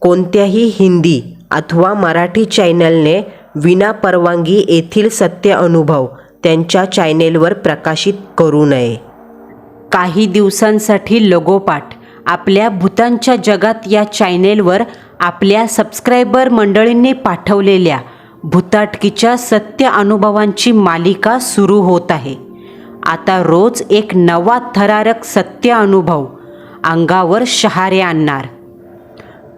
कोणत्याही हिंदी अथवा मराठी चॅनलने विना परवानगी येथील सत्य अनुभव त्यांच्या चॅनेलवर प्रकाशित करू नये. काही दिवसांसाठी लगोपाठ आपल्या भूतांच्या जगात या चॅनेलवर आपल्या सबस्क्रायबर मंडळींनी पाठवलेल्या भूताटकीच्या सत्य अनुभवांची मालिका सुरू होत आहे. आता रोज एक नवा थरारक सत्य अनुभव अंगावर शहारे आणणार.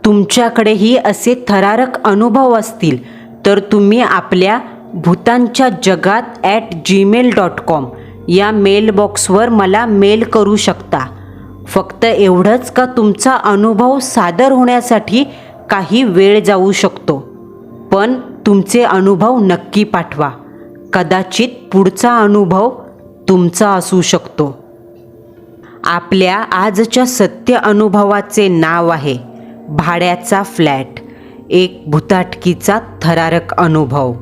तुमच्याकडेही असे थरारक अनुभव असतील तर तुम्ही आपल्या भूतांच्या जगात ॲट जीमेल डॉट कॉम या मेलबॉक्सवर मला मेल करू शकता. फक्त एवढंच का तुमचा अनुभव सादर होण्यासाठी काही वेळ जाऊ शकतो. पण तुमचे अनुभव नक्की पाठवा. कदाचित पुढचा अनुभव तुमचा असू शकतो. आपल्या आजच्या सत्य अनुभवाचे नाव आहे भाड्याचा फ्लॅट एक भुताटकीचा थरारक अनुभव.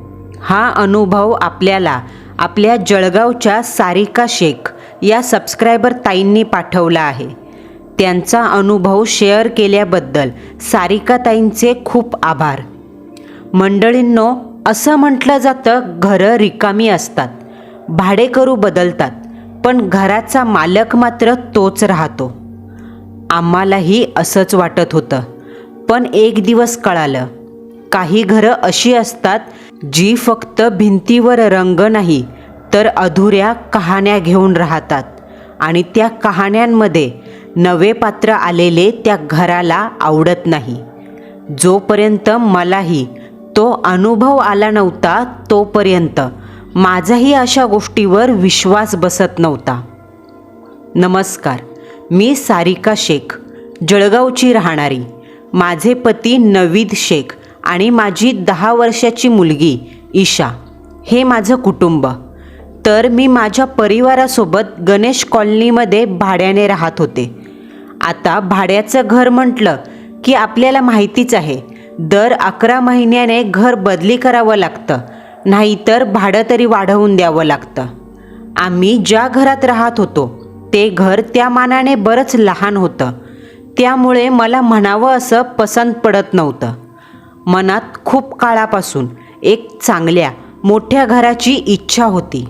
हा अनुभव आपल्याला आपल्या जळगावच्या सारिका शेख या सबस्क्रायबर ताईंनी पाठवला आहे. त्यांचा अनुभव शेअर केल्याबद्दल सारिका ताईंचे खूप आभार. मंडळींनो असं म्हटलं जातं घरं रिकामी असतात भाडेकरू बदलतात पण घराचा मालक मात्र तोच राहतो. आम्हालाही असंच वाटत होतं. पण एक दिवस कळालं. काही घरं अशी असतात जी फक्त भिंतीवर रंग नाही तर अधुऱ्या कहाण्या घेऊन राहतात. आणि त्या कहाण्यांमध्ये नवे पात्र आलेले त्या घराला आवडत नाही. जोपर्यंत मलाही तो अनुभव आला नव्हता तोपर्यंत माझाही अशा गोष्टीवर विश्वास बसत नव्हता. नमस्कार. मी सारिका शेख जळगावची राहणारी. माझे पती नवीद शेख आणि माझी दहा वर्षाची मुलगी ईशा. हे माझं कुटुंब. तर मी माझ्या परिवारासोबत गणेश कॉलनीमध्ये भाड्याने राहत होते. आता भाड्याचं घर म्हटलं की आपल्याला माहितीच आहे दर अकरा महिन्याने घर बदली करावं लागतं नाहीतर भाडं तरी वाढवून द्यावं लागतं. आम्ही ज्या घरात राहत होतो ते घर त्या मानाने बरंच लहान होतं. त्यामुळे मला म्हणावं असं पसंत पडत नव्हतं. मनात खूप काळापासून एक चांगल्या मोठ्या घराची इच्छा होती.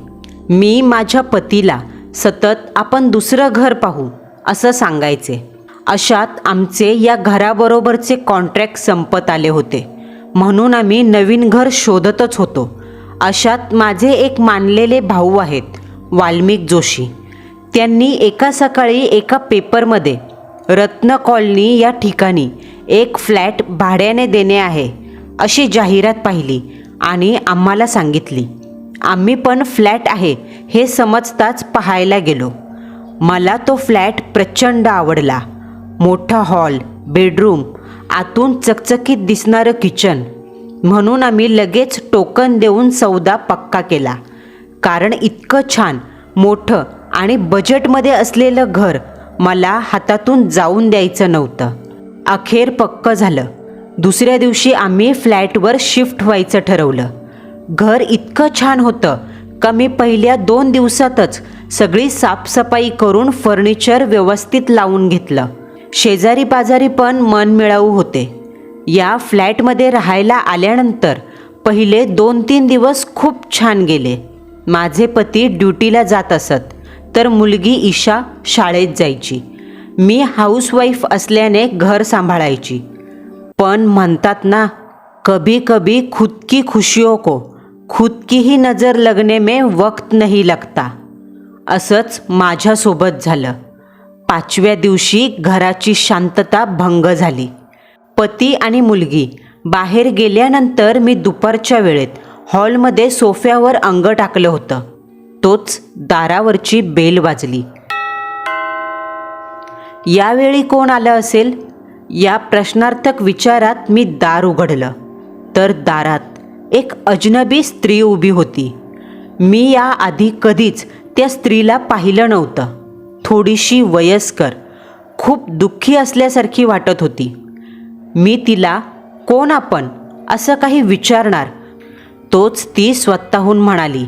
मी माझ्या पतीला सतत आपण दुसरं घर पाहू असं सांगायचे. अशात आमचे या घराबरोबरचे कॉन्ट्रॅक्ट संपत आले होते. म्हणून आम्ही नवीन घर शोधतच होतो. अशात माझे एक मानलेले भाऊ आहेत वाल्मिक जोशी. त्यांनी एका सकाळी एका पेपरमध्ये रत्न कॉलनी या ठिकाणी एक फ्लॅट भाड्याने देणे आहे अशी जाहिरात पाहिली आणि आम्हाला सांगितली आम्ही पण फ्लॅट आहे हे समजताच पाहायला गेलो. मला तो फ्लॅट प्रचंड आवडला. मोठा हॉल बेडरूम आतून चकचकीत दिसणारं किचन. म्हणून आम्ही लगेच टोकन देऊन सौदा पक्का केला. कारण इतकं छान मोठं आणि बजेटमध्ये असलेलं घर मला हातातून जाऊन द्यायचं नव्हतं. अखेर पक्क झालं. दुसऱ्या दिवशी आम्ही फ्लॅटवर शिफ्ट व्हायचं ठरवलं. घर इतकं छान होतं. का मी पहिल्या दोन दिवसातच सगळी साफसफाई करून फर्निचर व्यवस्थित लावून घेतलं. शेजारी पाजारी पण मन मिळावू होते. या फ्लॅटमध्ये राहायला आल्यानंतर पहिले दोन तीन दिवस खूप छान गेले. माझे पती ड्युटीला जात असत. तर मुलगी ईशा शाळेत जायची. मी हाऊसवाईफ असल्याने घर सांभाळायची. पण म्हणतात ना कभी कभी खुद की खुशियों को खुद की ही नजर लगने में वक्त नहीं लगता. असंच माझ्यासोबत झालं. पाचव्या दिवशी घराची शांतता भंग झाली. पती आणि मुलगी बाहेर गेल्यानंतर मी दुपारच्या वेळेत हॉलमध्ये सोफ्यावर अंग टाकलं होतं. तोच दारावरची बेल वाजली. यावेळी कोण आलं असेल? या प्रश्नार्थक विचारात मी दार उघडलं. तर दारात एक अजनबी स्त्री उभी होती. मी या आधी कधीच त्या स्त्रीला पाहिलं नव्हतं. थोडीशी वयस्कर खूप दुःखी असल्यासारखी वाटत होती. मी तिला कोण आपण? असं काही विचारणार. तोच ती स्वतःहून म्हणाली.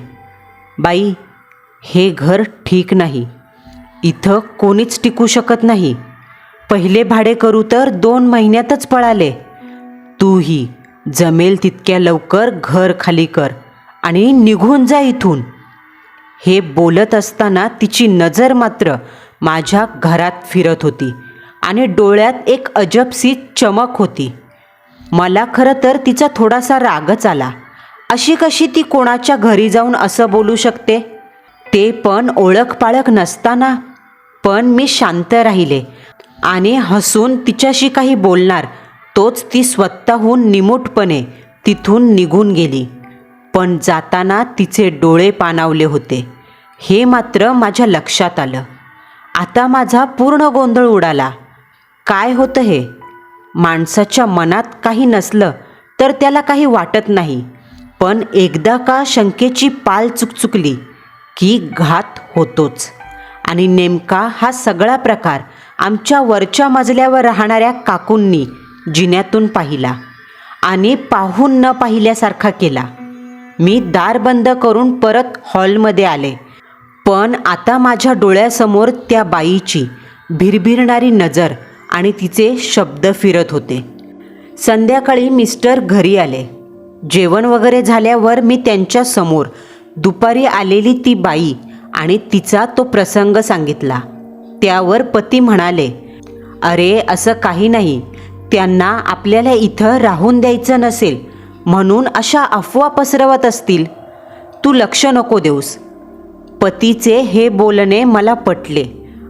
बाई हे घर ठीक नाही. इथं कोणीच टिकू शकत नाही. पहिले भाडे करू तर दोन महिन्यातच पळाले. तूही जमेल तितक्या लवकर घर खाली कर आणि निघून जा इथून. हे बोलत असताना तिची नजर मात्र माझ्या घरात फिरत होती आणि डोळ्यात एक अजबसी चमक होती. मला खरं तर तिचा थोडासा रागच आला. अशी कशी ती कोणाच्या घरी जाऊन असं बोलू शकते? ते पण ओळख पाळख नसताना. पण मी शांत राहिले आणि हसून तिच्याशी काही बोलणार तोच ती स्वतःहून निमूटपणे तिथून निघून गेली. पण जाताना तिचे डोळे पाणावले होते. हे मात्र माझ्या लक्षात आलं. आता माझा पूर्ण गोंधळ उडाला. काय होतं हे? माणसाच्या मनात काही नसलं तर त्याला काही वाटत नाही. पण एकदा का शंकेची पाल चुकचुकली की घात होतोच. आणि नेमका हा सगळा प्रकार आमच्या वरच्या मजल्यावर राहणाऱ्या काकूंनी जिन्यातून पाहिला आणि पाहून न पाहिल्यासारखा केला. मी दार बंद करून परत हॉलमध्ये आले. पण आता माझ्या डोळ्यासमोर त्या बाईची भिरभिरणारी नजर आणि तिचे शब्द फिरत होते. संध्याकाळी मिस्टर घरी आले. जेवण वगैरे झाल्यावर मी त्यांच्यासमोर दुपारी आलेली ती बाई आणि तिचा तो प्रसंग सांगितला. त्यावर पती म्हणाले अरे असं काही नाही. त्यांना आपल्याला इथं राहून द्यायचं नसेल. म्हणून अशा अफवा पसरवत असतील. तू लक्ष नको देऊस. पतीचे हे बोलणे मला पटले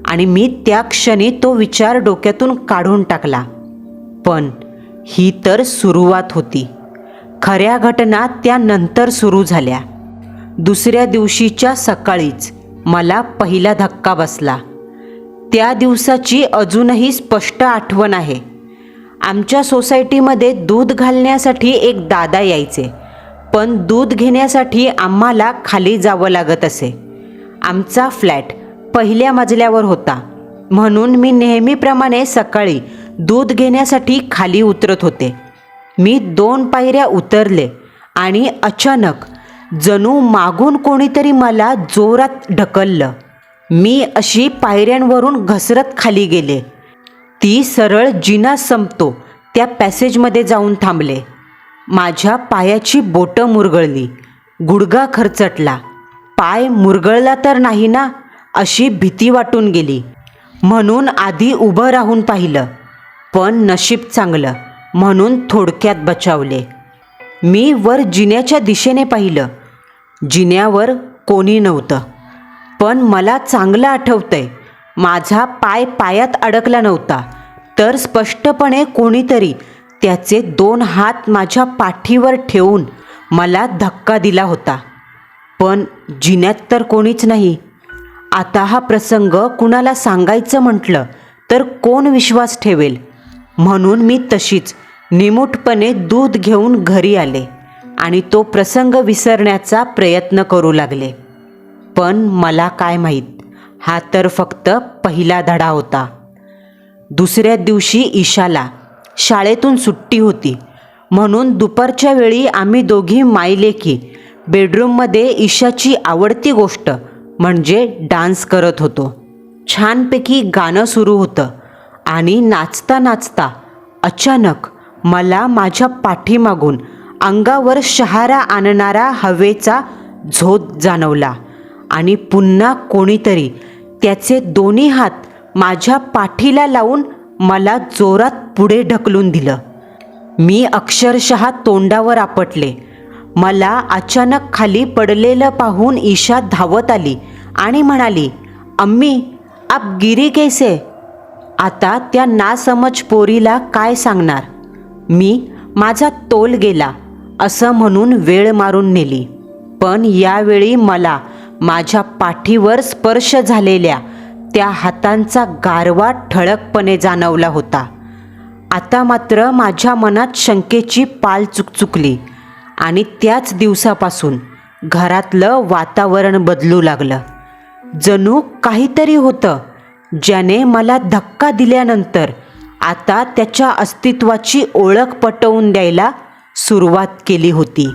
आणि मी त्या क्षणी तो विचार डोक्यातून काढून टाकला. पण ही तर सुरुवात होती. खऱ्या घटना त्यानंतर सुरू झाल्या. दुसऱ्या दिवशीच्या सकाळीच मला पहिला धक्का बसला. त्या दिवसाची अजूनही स्पष्ट आठवण आहे. आमच्या सोसायटीमध्ये दूध घालण्यासाठी एक दादा यायचे पण दूध घेण्यासाठी आम्हाला खाली जावं लागत असे. आमचा फ्लॅट पहिल्या मजल्यावर होता म्हणून मी नेहमीप्रमाणे सकाळी दूध घेण्यासाठी खाली उतरत होते. मी दोन पायऱ्या उतरले आणि अचानक जणू मागून कोणीतरी मला जोरात ढकललं. मी अशी पायऱ्यांवरून घसरत खाली गेले. ती सरळ जिना संपतो त्या पॅसेजमध्ये जाऊन थांबले. माझ्या पायाची बोटं मुरगळली. गुडगा खरचटला. पाय मुरगळला तर नाही ना अशी भीती वाटून गेली. म्हणून आधी उभं राहून पाहिलं पण नशीब चांगलं. म्हणून थोडक्यात बचावले. मी वर जिन्याच्या दिशेने पाहिलं. जिन्यावर कोणी नव्हतं. पण मला चांगलं आठवतंय. माझा पाय पायात अडकला नव्हता. तर स्पष्टपणे कोणीतरी त्याचे दोन हात माझ्या पाठीवर ठेवून मला धक्का दिला होता. पण जिन्यात तर कोणीच नाही. आता हा प्रसंग कुणाला सांगायचं म्हटलं तर कोण विश्वास ठेवेल? म्हणून मी तशीच निमूटपणे दूध घेऊन घरी आले आणि तो प्रसंग विसरण्याचा प्रयत्न करू लागले. पण मला काय माहीत? हा तर फक्त पहिला धडा होता. दुसऱ्या दिवशी ईशाला शाळेतून सुट्टी होती. म्हणून दुपारच्या वेळी आम्ही दोघी मायलेकी बेडरूममध्ये ईशाची आवडती गोष्ट म्हणजे डान्स करत होतो. छानपैकी गाणं सुरू होतं आणि नाचता नाचता अचानक मला माझ्या पाठीमागून अंगावर शहारा आणणारा हवेचा झोत जाणवला आणि पुन्हा कोणीतरी त्याचे दोन्ही हात माझ्या पाठीला लावून मला जोरात पुढे ढकलून दिलं. मी अक्षरशः तोंडावर आपटले. मला अचानक खाली पडलेलं पाहून ईशा धावत आली आणि म्हणाली अम्मी आप गिरी कैसे? आता त्या नासमज पोरीला काय सांगणार? मी माझा तोल गेला असं म्हणून वेळ मारून नेली. पण यावेळी मला माझ्या पाठीवर स्पर्श झालेल्या त्या हातांचा गारवा ठळकपणे जाणवला होता. आता मात्र माझ्या मनात शंकेची पाल चुकचुकली आणि त्याच दिवसापासून घरातलं वातावरण बदलू लागलं. जणू काहीतरी होतं ज्याने मला धक्का दिल्यानंतर आता त्याच्या अस्तित्वाची ओळख पटवून द्यायला सुरुवात केली होती.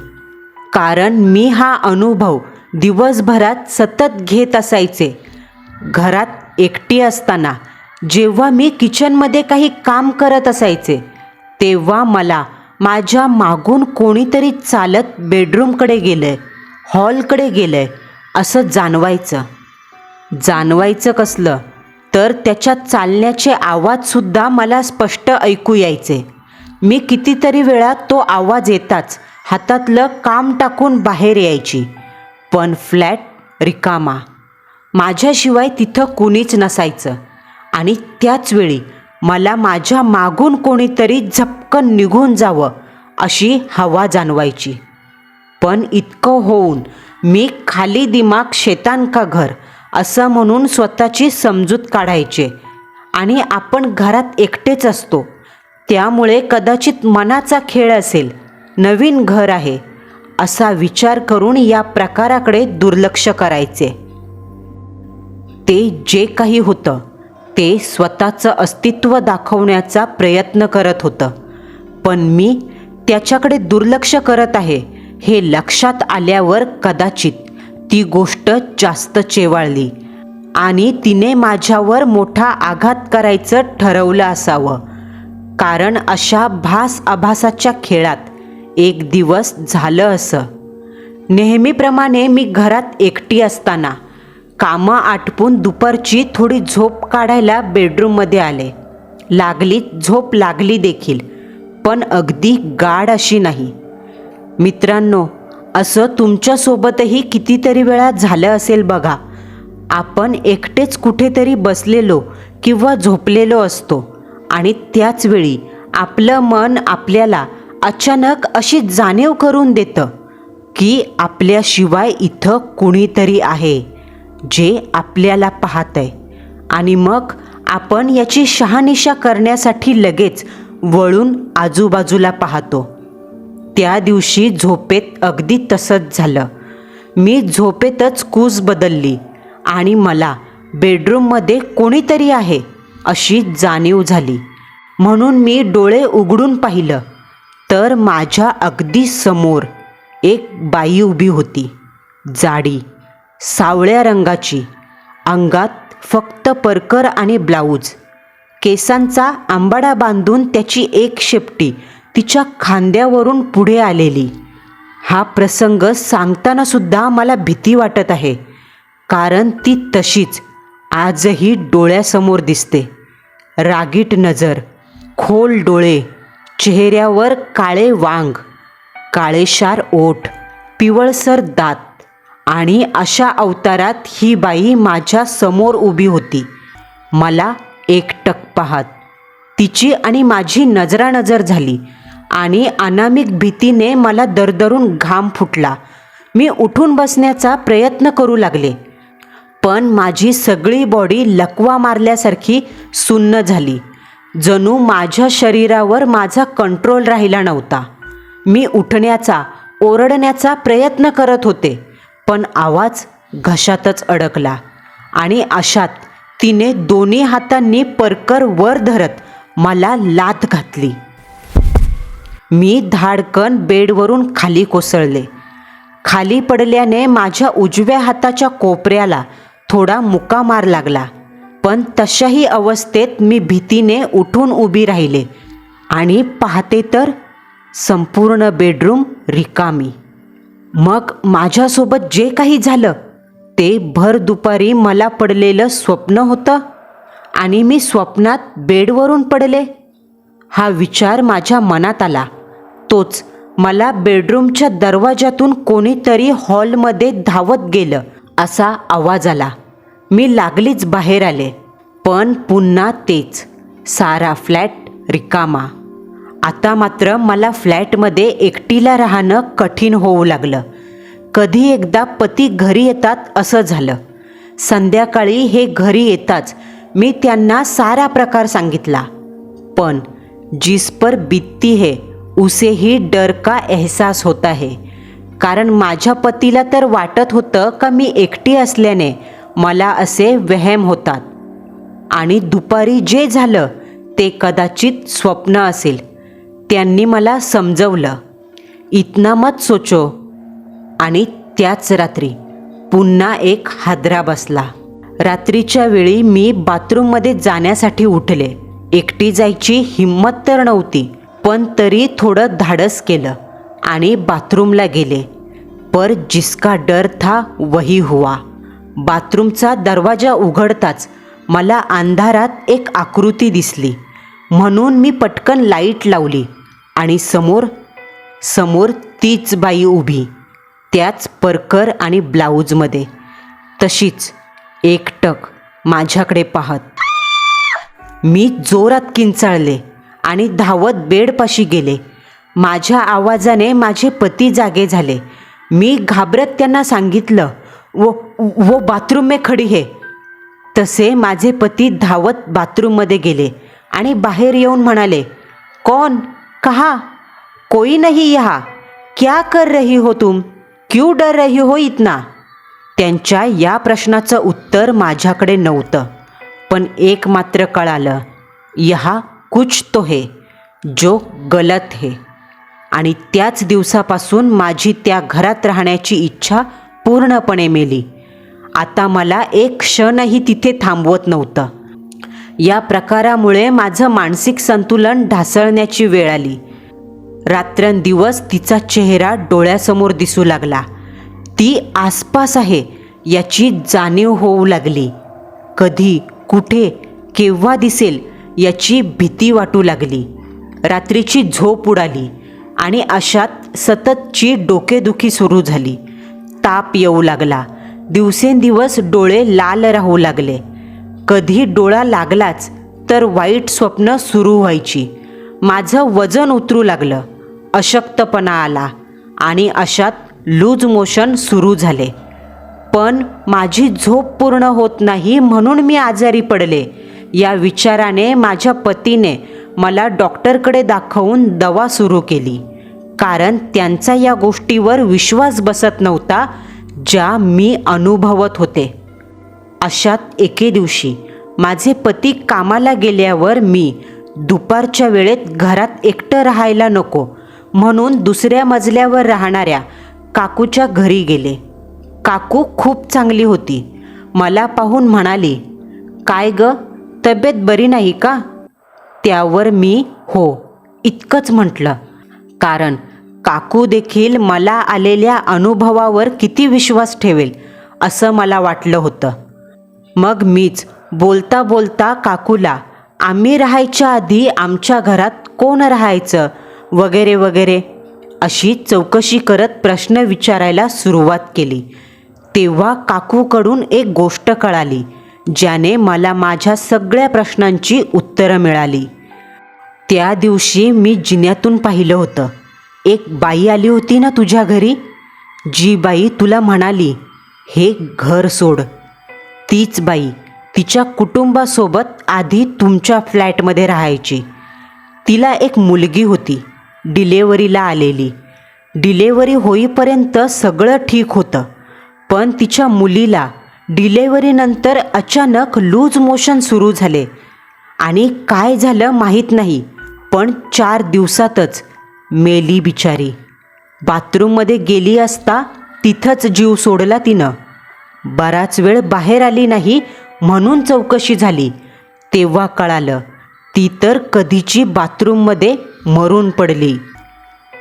कारण मी हा अनुभव दिवसभरात सतत घेत असायचे. घरात एकटी असताना जेव्हा मी किचनमध्ये काही काम करत असायचे तेव्हा मला माझ्या मागून कोणीतरी चालत बेडरूमकडे गेलंय हॉलकडे गेलंय असं जाणवायचं. जाणवायचं कसलं? तर त्याच्या चालण्याचे आवाजसुद्धा मला स्पष्ट ऐकू यायचे. मी कितीतरी वेळा तो आवाज येताच हातातलं काम टाकून बाहेर यायची. पण फ्लॅट रिकामा. माझ्याशिवाय तिथं कुणीच नसायचं. आणि त्याचवेळी मला माझ्या मागून कोणीतरी झपकन निघून जावं अशी हवा जाणवायची. पण इतकं होऊन मी खाली दिमाग शेतान का घर असं म्हणून स्वतःची समजूत काढायचे. आणि आपण घरात एकटेच असतो. त्यामुळे कदाचित मनाचा खेळ असेल नवीन घर आहे असा विचार करून या प्रकाराकडे दुर्लक्ष करायचे. ते जे काही होतं ते स्वतःचं अस्तित्व दाखवण्याचा प्रयत्न करत होतं. पण मी त्याच्याकडे दुर्लक्ष करत आहे हे लक्षात आल्यावर कदाचित ती गोष्ट जास्त चेवाळली. आणि तिने माझ्यावर मोठा आघात करायचं ठरवलं असावं. कारण अशा भास आभासाच्या खेळात एक दिवस झालं असं. नेहमीप्रमाणे मी घरात एकटी असताना कामं आटपून दुपारची थोडी झोप काढायला बेडरूममध्ये आले. लागली झोप लागली देखील पण अगदी गाढ अशी नाही. मित्रांनो असं तुमच्यासोबतही कितीतरी वेळा झालं असेल बघा. आपण एकटेच कुठेतरी बसलेलो किंवा झोपलेलो असतो आणि त्याच वेळी आपलं मन आपल्याला अचानक अशी जाणीव करून देतं की आपल्याशिवाय इथं कुणीतरी आहे जे आपल्याला पाहतंय. आणि मग आपण याची शहानिशा करण्यासाठी लगेच वळून आजूबाजूला पाहतो. त्या दिवशी झोपेत अगदी तसंच झालं. मी झोपेतच कूस बदलली आणि मला बेडरूममध्ये कोणीतरी आहे अशी जाणीव झाली. म्हणून मी डोळे उघडून पाहिलं तर माझ्या अगदी समोर एक बाई उभी होती. जाडी सावळ्या रंगाची अंगात फक्त परकर आणि ब्लाऊज. केसांचा आंबाडा बांधून त्याची एक शेपटी तिच्या खांद्यावरून पुढे आलेली. हा प्रसंग सांगताना सुद्धा मला भीती वाटत आहे. कारण ती तशीच. आजही डोळ्यासमोर दिसते. रागीट नजर खोल डोळे चेहऱ्यावर काळे वांग काळेशार ओठ पिवळसर दात आणि अशा अवतारात ही बाई माझ्यासमोर उभी होती. मला एकटक पाहत. तिची आणि माझी नजरानजर झाली. आणि अनामिक भीतीने मला दरदरून घाम फुटला. मी उठून बसण्याचा प्रयत्न करू लागले पण माझी सगळी बॉडी लकवा मारल्यासारखी सुन्न झाली. जणू माझ्या शरीरावर माझा कंट्रोल राहिला नव्हता. मी उठण्याचा ओरडण्याचा प्रयत्न करत होते पण आवाज घशातच अडकला आणि अशात तिने दोन्ही हातांनी परकर वर धरत मला लाथ घातली. मी धाडकन बेडवरून खाली कोसळले. खाली पडल्याने माझ्या उजव्या हाताच्या कोपऱ्याला थोडा मुका मार लागला. पण तशाही अवस्थेत मी भीतीने उठून उभी राहिले आणि पाहते तर संपूर्ण बेडरूम रिकामी. मग माझ्यासोबत जे काही झालं ते भर दुपारी मला पडलेलं स्वप्न होतं आणि मी स्वप्नात बेडवरून पडले. हा विचार माझ्या मनात आला. तोच. मला बेडरूमच्या दरवाजातून कोणीतरी हॉलमध्ये धावत गेलं असा आवाज आला. मी लागलीच बाहेर आले पण पुन्हा तेच. सारा फ्लॅट रिकामा. आता मात्र मला फ्लॅटमध्ये एकटीला राहणं कठीण होऊ लागलं. कधी एकदा पती घरी येतात असं झालं. संध्याकाळी हे घरी येताच मी त्यांना सारा प्रकार सांगितला. पण जिस पर बीतती है उसे ही डर का एहसास होता है? कारण माझ्या पतीला तर वाटत होतं का मी एकटी असल्याने मला असे वहम होतात. आणि दुपारी जे झालं ते कदाचित स्वप्न असेल. त्यांनी मला समजवलं. इतना मत सोचो. आणि त्याच रात्री पुन्हा एक हादरा बसला. रात्रीच्या वेळी मी बाथरूममध्ये जाण्यासाठी उठले. एकटी जायची हिंमत तर नव्हती. पण तरी थोडं धाडस केलं आणि बाथरूमला गेले. पर जिसका डर था वही हुआ. बाथरूमचा दरवाजा उघडताच मला अंधारात एक आकृती दिसली. म्हणून मी पटकन लाइट लावली आणि समोर समोर तीच बाई उभी त्याच परकर आणि ब्लाऊजमध्ये. तशीच एकटक माझ्याकडे पाहत. मी जोरात किंचाळले. आणि धावत बेडपाशी गेले. माझ्या आवाजाने माझे पती जागे झाले. मी घाबरत त्यांना सांगितलं वो वो बाथरूम में खडी हे. तसे माझे पती धावत बाथरूममध्ये गेले आणि बाहेर येऊन म्हणाले कौन कहा? कोई नाही यहा. क्या कर रही हो तुम? क्यू डर रही हो इतना? त्यांच्या या प्रश्नाचं उत्तर माझ्याकडे नव्हतं पण एक मात्र कळालं यहा कुछ तो है जो गलत है. आणि त्याच दिवसापासून माझी त्या घरात राहण्याची इच्छा पूर्णपणे मेली. आता मला एक क्षणही तिथे थांबवत नव्हतं. या प्रकारामुळे माझं मानसिक संतुलन ढासळण्याची वेळ आली. रात्रंदिवस तिचा चेहरा डोळ्यासमोर दिसू लागला. ती आसपास आहे याची जाणीव होऊ लागली. कधी कुठे केव्हा दिसेल याची भीती वाटू लागली. रात्रीची झोप उडाली आणि अशात सततची डोकेदुखी सुरू झाली. ताप येऊ लागला. दिवसेंदिवस डोळे लाल राहू लागले. कधी डोळा लागलाच तर वाईट स्वप्न सुरू व्हायची. माझं वजन उतरू लागलं. अशक्तपणा आला आणि अशात लूज मोशन सुरू झाले. पण माझी झोप पूर्ण होत नाही म्हणून मी आजारी पडले. या विचाराने माझ्या पतीने मला डॉक्टरकडे दाखवून दवा सुरू केली. कारण त्यांचा या गोष्टीवर विश्वास बसत नव्हता ज्या मी अनुभवत होते. अशात एके दिवशी माझे पती कामाला गेल्यावर मी दुपारच्या वेळेत घरात एकटं राहायला नको म्हणून दुसऱ्या मजल्यावर राहणाऱ्या काकूच्या घरी गेले. काकू खूप चांगली होती. मला पाहून म्हणाली काय ग तब्येत बरी नाही का? त्यावर मी हो इतकंच म्हटलं. कारण काकू देखील मला आलेल्या अनुभवावर किती विश्वास ठेवेल असं मला वाटलं होतं. मग मीच बोलता बोलता काकूला आम्ही राहायच्या आधी आमच्या घरात कोण राहायचं? वगैरे वगैरे. अशी चौकशी करत प्रश्न विचारायला सुरुवात केली. तेव्हा काकूकडून एक गोष्ट कळाली. ज्याने मला माझ्या सगळ्या प्रश्नांची उत्तरं मिळाली. त्या दिवशी मी जिन्यातून पाहिलं होतं. एक बाई आली होती ना तुझ्या घरी? जी बाई तुला म्हणाली हे घर सोड. तीच बाई तिच्या कुटुंबासोबत आधी तुमच्या फ्लॅटमध्ये राहायची. तिला एक मुलगी होती. डिलेवरीला आलेली. डिलेवरी होईपर्यंत सगळं ठीक होतं. पण तिच्या मुलीला डिलेवरीनंतर अचानक लूज मोशन सुरू झाले. आणि काय झालं माहीत नाही पण चार दिवसातच मेली बिचारी. बाथरूममध्ये गेली असता तिथंच जीव सोडला तिनं. बराच वेळ बाहेर आली नाही म्हणून चौकशी झाली. तेव्हा कळालं ती तर कधीची बाथरूममध्ये मरून पडली.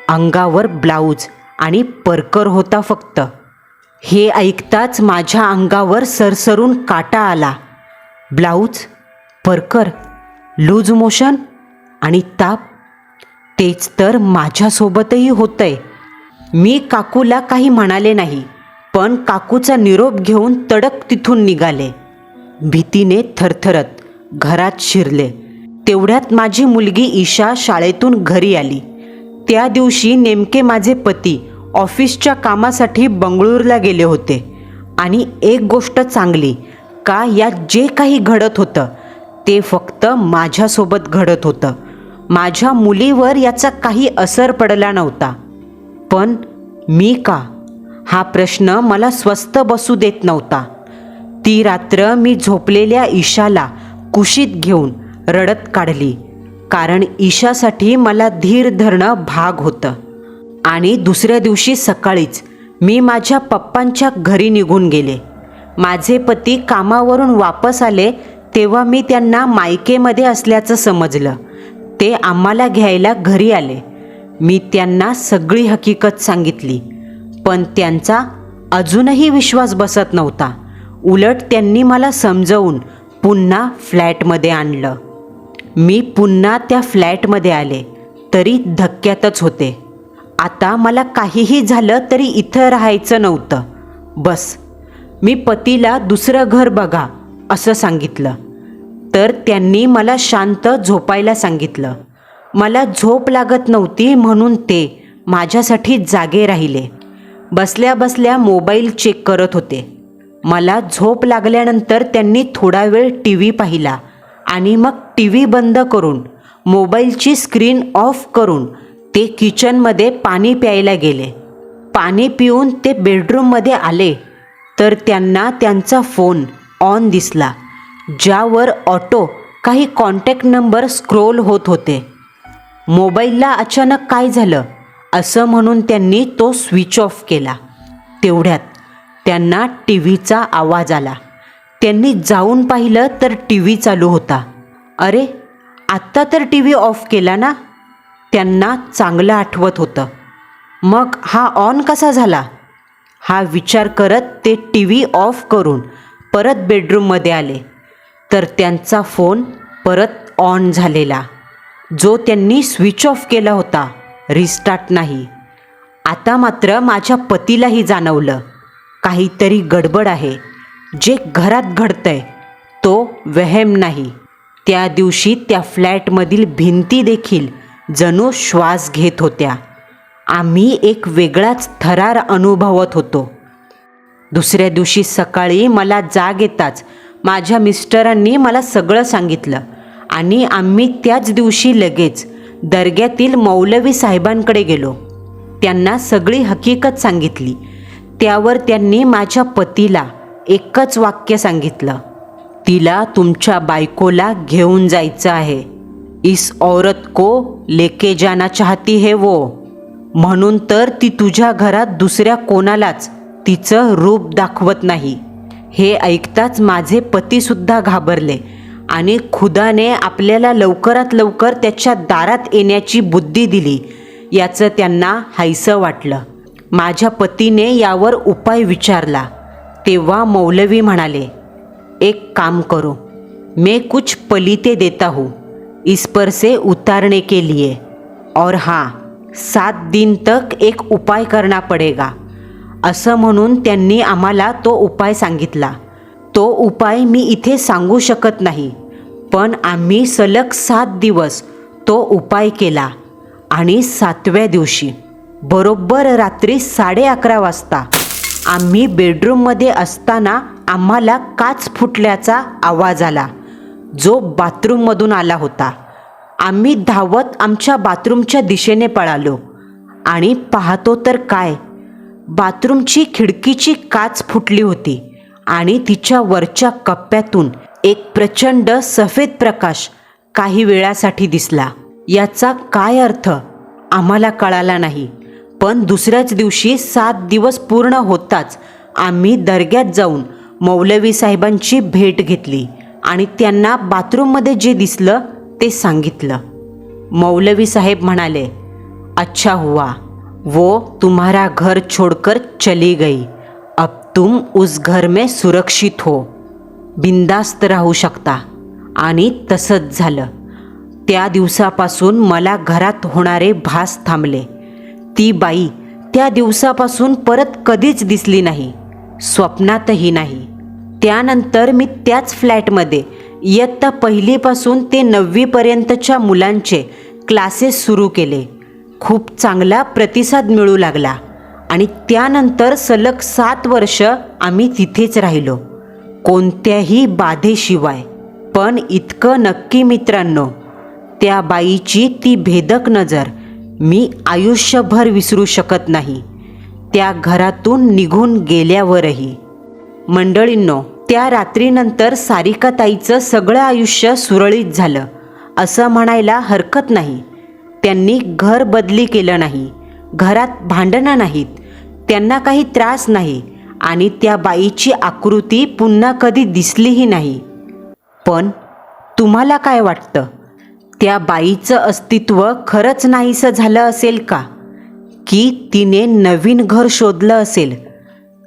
अंगावर ब्लाऊज आणि परकर होता फक्त. हे ऐकताच माझ्या अंगावर सरसरून काटा आला. ब्लाऊज परकर लूज मोशन आणि ताप. तेच तर माझ्यासोबतही होतंय. मी काकूला काही म्हणाले नाही पण काकूचा निरोप घेऊन तडक तिथून निघाले. भीतीने थरथरत घरात शिरले. तेवढ्यात माझी मुलगी ईशा शाळेतून घरी आली. त्या दिवशी नेमके माझे पती ऑफिसच्या कामासाठी बंगळूरला गेले होते. आणि एक गोष्ट चांगली का यात जे काही घडत होतं ते फक्त माझ्यासोबत घडत होतं. माझ्या मुलीवर याचा काही असर पडला नव्हता. पण मी का? हा प्रश्न मला स्वस्त बसू देत नव्हता. ती रात्र मी झोपलेल्या ईशाला कुशीत घेऊन रडत काढली कारण ईशासाठी मला धीर धरणं भाग होतं. आणि दुसऱ्या दिवशी सकाळीच मी माझ्या पप्पांच्या घरी निघून गेले. माझे पती कामावरून वापस आले तेव्हा मी त्यांना मायकेमध्ये असल्याचं समजलं. ते आम्हाला घ्यायला घरी आले. मी त्यांना सगळी हकीकत सांगितली पण त्यांचा अजूनही विश्वास बसत नव्हता. उलट त्यांनी मला समजवून पुन्हा फ्लॅटमध्ये आणलं. मी पुन्हा त्या फ्लॅटमध्ये आले तरी धक्क्यातच होते. आता मला काहीही झालं तरी इथं राहायचं नव्हतं. बस. मी पतीला दुसरं घर बघा असं सांगितलं. तर त्यांनी मला शांत झोपायला सांगितलं. मला झोप लागत नव्हती म्हणून ते माझ्यासाठी जागे राहिले. बसल्या बसल्या मोबाईल चेक करत होते. मला झोप लागल्यानंतर त्यांनी थोडा वेळ टी व्ही पाहिला आणि मग टी व्ही बंद करून मोबाईलची स्क्रीन ऑफ करून ते किचनमध्ये पाणी प्यायला गेले. पाणी पिऊन ते बेडरूममध्ये आले. तर त्यांना त्यांचा फोन ऑन दिसला ज्यावर ऑटो काही कॉन्टॅक्ट नंबर स्क्रोल होत होते. मोबाईलला अचानक काय झालं असं म्हणून त्यांनी तो स्विच ऑफ केला. तेवढ्यात त्यांना टी व्हीचा आवाज आला. त्यांनी जाऊन पाहिलं तर टी व्ही चालू होता. अरे आत्ता तर टी व्ही ऑफ केला ना? त्यांना चांगलं आठवत होतं. मग हा ऑन कसा झाला? हा विचार करत ते टी व्ही ऑफ करून परत बेडरूममध्ये आले. तर त्यांचा फोन परत ऑन झालेला. जो त्यांनी स्विच ऑफ केला होता रिस्टार्ट नाही. आता मात्र माझ्या पतीलाही जाणवलं. काहीतरी गडबड आहे. जे घरात घडतंय तो वहम नाही. त्या दिवशी त्या फ्लॅटमधील भिंती देखील जणू श्वास घेत होत्या. आम्ही एक वेगळाच थरार अनुभवत होतो. दुसऱ्या दिवशी सकाळी मला जाग येताच माझ्या मिस्टरांनी मला सगळं सांगितलं आणि आम्ही त्याच दिवशी लगेच दर्ग्यातील मौलवी साहेबांकडे गेलो. त्यांना सगळी हकीकत सांगितली. त्यावर त्यांनी माझ्या पतीला एकच वाक्य सांगितलं. तिला तुमच्या बायकोला घेऊन जायचं आहे. इस औरत को लेके जाना चाहती है वो. म्हणून तर ती तुझ्या घरात दुसऱ्या कोणालाच तिचं रूप दाखवत नाही. हे ऐकताच माझे पतीसुद्धा घाबरले आणि खुदाने आपल्याला लवकरात लवकर त्याच्या दारात येण्याची बुद्धी दिली. याचं त्यांना हायसं वाटलं. माझ्या पतीने यावर उपाय विचारला. तेव्हा मौलवी म्हणाले एक काम करो. मैं कुछ पलिते देता हूँ. इस पर से उतारने के लिए। और हाँ सात दिन तक एक उपाय करना पडेगा। असं म्हणून त्यांनी आम्हाला तो उपाय सांगितला। तो उपाय मी इथे सांगू शकत नाही पण आम्ही सलग सात दिवस तो उपाय केला आणि सातव्या दिवशी बरोबर रात्री साडे अकरा वाजता आम्ही बेडरूममध्ये असताना आम्हाला काच फुटल्याचा आवाज आला. जो बाथरूममधून आला होता. आम्ही धावत आमच्या बाथरूमच्या दिशेने पळालो. आणि पाहतो तर काय बाथरूमची खिडकीची काच फुटली होती आणि तिच्या वरच्या कप्प्यातून एक प्रचंड सफेद प्रकाश काही वेळासाठी दिसला. याचा काय अर्थ? आम्हाला कळाला नाही. पण दुसऱ्याच दिवशी सात दिवस पूर्ण होताच आम्ही दर्ग्यात जाऊन मौलवी साहेबांची भेट घेतली. आणि त्यांना बाथरूममध्ये जे दिसलं ते सांगितलं. मौलवी साहेब म्हणाले अच्छा हुआ वो तुम्हारा घर छोड़कर चली गई. अब तुम उस घर में सुरक्षित हो. बिंदास्त राहू शकता. आणि तसंच झालं. त्या दिवसापासून मला घरात होणारे भास थांबले. ती बाई त्या दिवसापासून परत कधीच दिसली नाही. स्वप्नातही नाही. त्यानंतर मी त्याच फ्लॅटमध्ये इयत्ता पहिलीपासून ते नववीपर्यंतच्या मुलांचे क्लासेस सुरू केले. खूप चांगला प्रतिसाद मिळू लागला आणि त्यानंतर सलग सात वर्ष आम्ही तिथेच राहिलो कोणत्याही बाधेशिवाय. पण इतकं नक्की मित्रांनो त्या बाईची ती भेदक नजर मी आयुष्यभर विसरू शकत नाही. त्या घरातून निघून गेल्यावरही मंडळींनो त्या रात्रीनंतर सारिकाताईचं सगळं आयुष्य सुरळीत झालं. असं म्हणायला हरकत नाही. त्यांनी घर बदली केलं नाही. घरात भांडणं नाहीत. त्यांना काही त्रास नाही. आणि त्या बाईची आकृती पुन्हा कधी दिसलीही नाही. पण तुम्हाला काय वाटतं? त्या बाईचं अस्तित्व खरंच नाहीसं झालं असेल का? की तिने नवीन घर शोधलं असेल?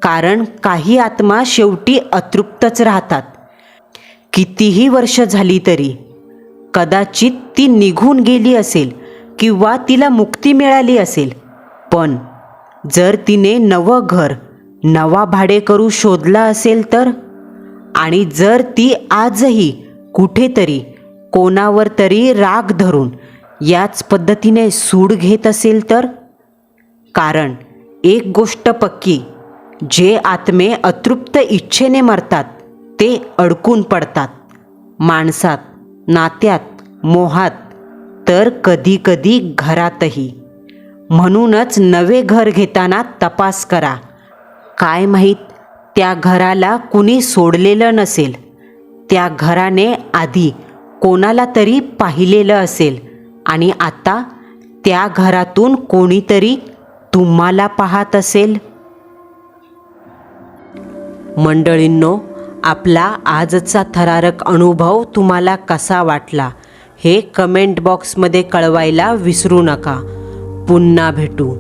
कारण काही आत्मा शेवटी अतृप्तच राहतात. कितीही वर्ष झाली तरी कदाचित ती निघून गेली असेल किंवा तिला मुक्ती मिळाली असेल. पण जर तिने नवं घर नवा भाडेकरू शोधला असेल तर? आणि जर ती आजही कुठेतरी कोणावर तरी राग धरून याच पद्धतीने सूड घेत असेल तर? कारण एक गोष्ट पक्की जे आत्मे अतृप्त इच्छेने मरतात ते अडकून पडतात. माणसात नात्यात मोहात तर कधीकधी घरातही. म्हणूनच नवे घर घेताना तपास करा. काय माहीत त्या घराला कुणी सोडलेलं नसेल. त्या घराने आधी कोणाला तरी पाहिलेलं असेल आणि आता त्या घरातून कोणीतरी तुम्हाला पाहत असेल. मंडळींनो आपला आजचा थरारक अनुभव तुम्हाला कसा वाटला हे कमेंट बॉक्समध्ये कळवायला विसरू नका. पुन्हा भेटू.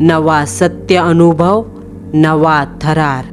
नवा सत्य अनुभव नवा थरार.